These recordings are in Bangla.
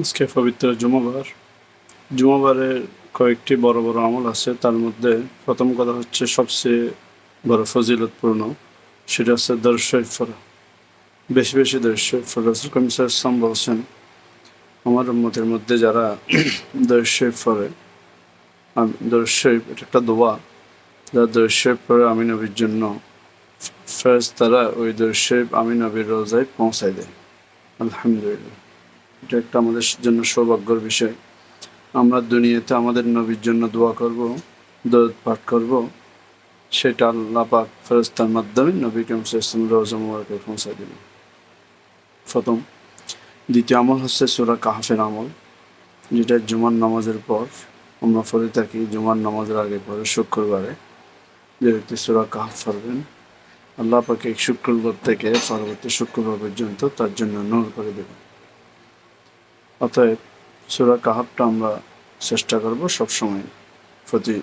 আজকে পবিত্র জুমাবার জুমাবারের কয়েকটি বড় বড় আমল আছে। তার মধ্যে প্রথম কথা হচ্ছে সবচেয়ে বড় ফজিলতপূর্ণ। সেটা হচ্ছে দর্শক ফরা বেশি বেশি দর্শক ফরা রসুল ইসলাম বলছেন, আমার মতের মধ্যে যারা দর্শক ফরে দর্শক এটা একটা দোয়া। যারা দর্শক পরে আমি নবীর জন্য ফেরেজ তারা ওই দর্শক আমি নবীর রোজায় পৌঁছায় দেয়। আলহামদুলিল্লাহ। এটা একটা আমাদের জন্য সৌভাগ্যর বিষয়। আমরা দুনিয়াতে আমাদের নবীর জন্য দোয়া করব, দরদ পাঠ করব। সেটা আল্লাহ পাক ফেরস্তার মাধ্যমে নবী কেমসাম রোজা মুবারকে পৌঁছায় দেবেন। প্রথম, দ্বিতীয় আমল হচ্ছে সুরা কাহাফের আমল, যেটা জুমার নামাজের পর, আমরা পড়ে থাকি জুমার নামাজের আগে পরে শুক্রবারে। যে ব্যক্তি সুরা কাহাফ পড়বেন, আল্লাহ পাকে শুক্রবার থেকে পরবর্তী শুক্রবার পর্যন্ত তার জন্য নূর করে দেবেন। অতএব সুরা কাহাবটা আমরা চেষ্টা করব সবসময় প্রতি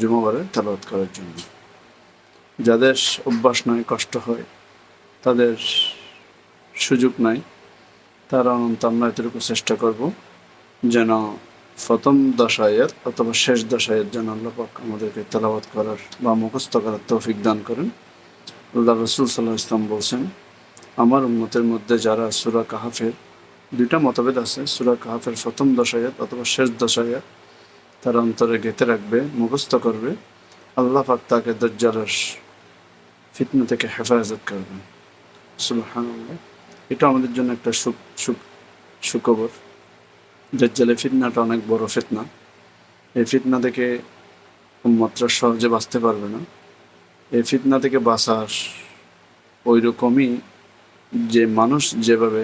জুমাবারে তেলাওয়াত করার জন্য। যাদের অভ্যাস নয়, কষ্ট হয়, তাদের সুযোগ নাই, তারা অনন্ত আমরা এতটুকু চেষ্টা করব যেন প্রথম দশায়ের অথবা শেষ দশায়ের যেন আল্লাহ পাক আমাদেরকে তেলাওয়াত করার বা মুখস্থ করার তৌফিক দান করেন। আল্লাহ রসুল সাল্লাহ ইসলাম বলছেন, আমার উন্মতের মধ্যে যারা সুরা কাহাফের দুইটা মতভেদ আছে। সুরা কাহাফের প্রথম দশায়াত অথবা শেষ দশায়াত তার অন্তরে গেঁথে রাখবে, মুখস্থ করবে। আল্লাহ পাক তাকে দজ্জালের ফিতনা থেকে হেফাজত সুলহান এটা আমাদের জন্য একটা সুখ সুখ, সুখবর। দজ্জালের ফিতনাটা অনেক বড় ফিতনা। এই ফিতনা থেকে মাত্রা সহজে বাঁচতে পারবে না। এই ফিতনা থেকে বাঁচার ওই রকমই যে মানুষ যেভাবে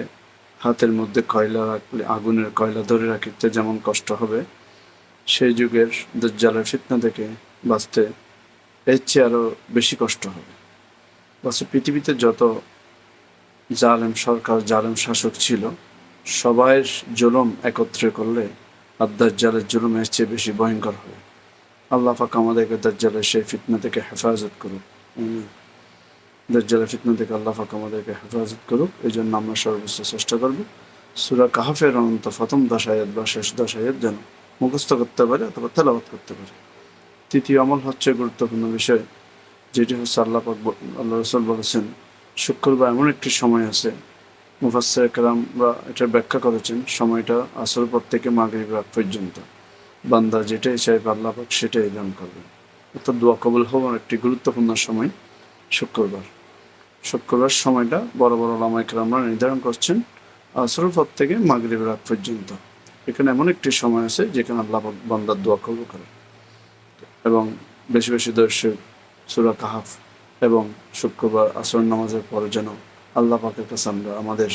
হাতের মধ্যে কয়লা রাখলে, আগুনের কয়লা ধরে রাখিতে যেমন কষ্ট হবে, সেই যুগের দজ্জালের ফিতনা থেকে বাঁচতে এর চেয়ে আরও বেশি কষ্ট হবে। বাসে পৃথিবীতে যত জালেম সরকার, জালেম শাসক ছিল, সবাই জুলুম একত্রে করলে আর দাজ্জালের জুলুম এর চেয়ে বেশি ভয়ঙ্কর হবে। আল্লাহ পাক আমাদেরকে দাজ্জালের সেই ফিতনা থেকে হেফাজত করুক। আমিন। দাজ্জালের ফিতনা থেকে আল্লাহ পাক আমাদেরকে হেফাজত করুক, এই জন্য আমরা সর্বোচ্চ চেষ্টা করব। সুরা কাহাফের অনন্ত প্রথম দশ আয়াত বা শেষ দশ আয়াত যেন মুখস্থ করতে পারে অথবা তেলাওয়াত করতে পারে। তৃতীয় আমল হচ্ছে গুরুত্বপূর্ণ বিষয়, যেটি হচ্ছে আল্লাহ আল্লাহ রসুল বলেছেন, শুক্রবার এমন একটি সময় আছে মুফাসের কালামরা এটার ব্যাখ্যা করেছেন, সময়টা আসল পর থেকে মাগরিব রাত পর্যন্ত। বান্দা যেটাই চাইবে আল্লাহ সেটাই দান করবে অর্থাৎ দোয়া কবুল হওয়ার একটি গুরুত্বপূর্ণ সময় শুক্রবার। শুক্রবার সময়টা বড় বড় লামাইকরামরা নির্ধারণ করছেন আসরের পর থেকে মাগরিব রাত পর্যন্ত। এখানে এমন একটি সময় আছে যেখানে আল্লাহ বান্দার দোয়া কবুল করে এবং বেশি বেশি দর্শক সুরা কাহাফ এবং শুক্রবার আসর নামাজের পরে যেন আল্লাহ পাকের কাছে আমরা আমাদের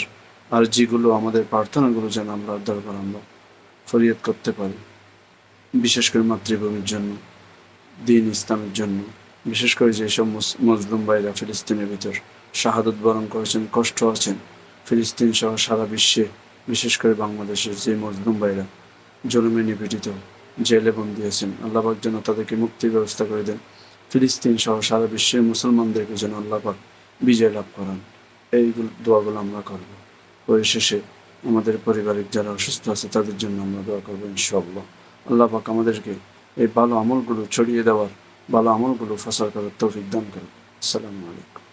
আর্জিগুলো, আমাদের প্রার্থনাগুলো যেন আমরা দরবার আমরা ফরিয়াদ করতে পারি। বিশেষ করে মাতৃভূমির জন্য, দিন ইসলামের জন্য। বিশেষ করে যেসব মজলুম ভাইরা ফিলিস্তিনের ভিতর শাহাদত বরণ করেছেন, কষ্ট আছেন ফিলিস্তিন সহ সারা বিশ্বে, বিশেষ করে বাংলাদেশের যে মজলুম ভাইরা জলমে নিপীড়িত, জেলে বন্দী আছেন। আল্লাহ পাক যেন তাদেরকে মুক্তির ব্যবস্থা করে দেন। ফিলিস্তিন সহ সারা বিশ্বের মুসলমানদেরকে যেন আল্লাপাক বিজয় লাভ করান। এইগুলো দোয়াগুলো আমরা করব। পরিশেষে আমাদের পারিবারিক যারা অসুস্থ আছে তাদের জন্য আমরা দোয়া করব ইনশাআল্লাহ। আল্লাহ পাক আমাদেরকে এই ভালো আমলগুলো ছড়িয়ে দেওয়ার, ভালো আমলগুলো ফসল করার তৌফিক দান করুন। আসসালামু আলাইকুম।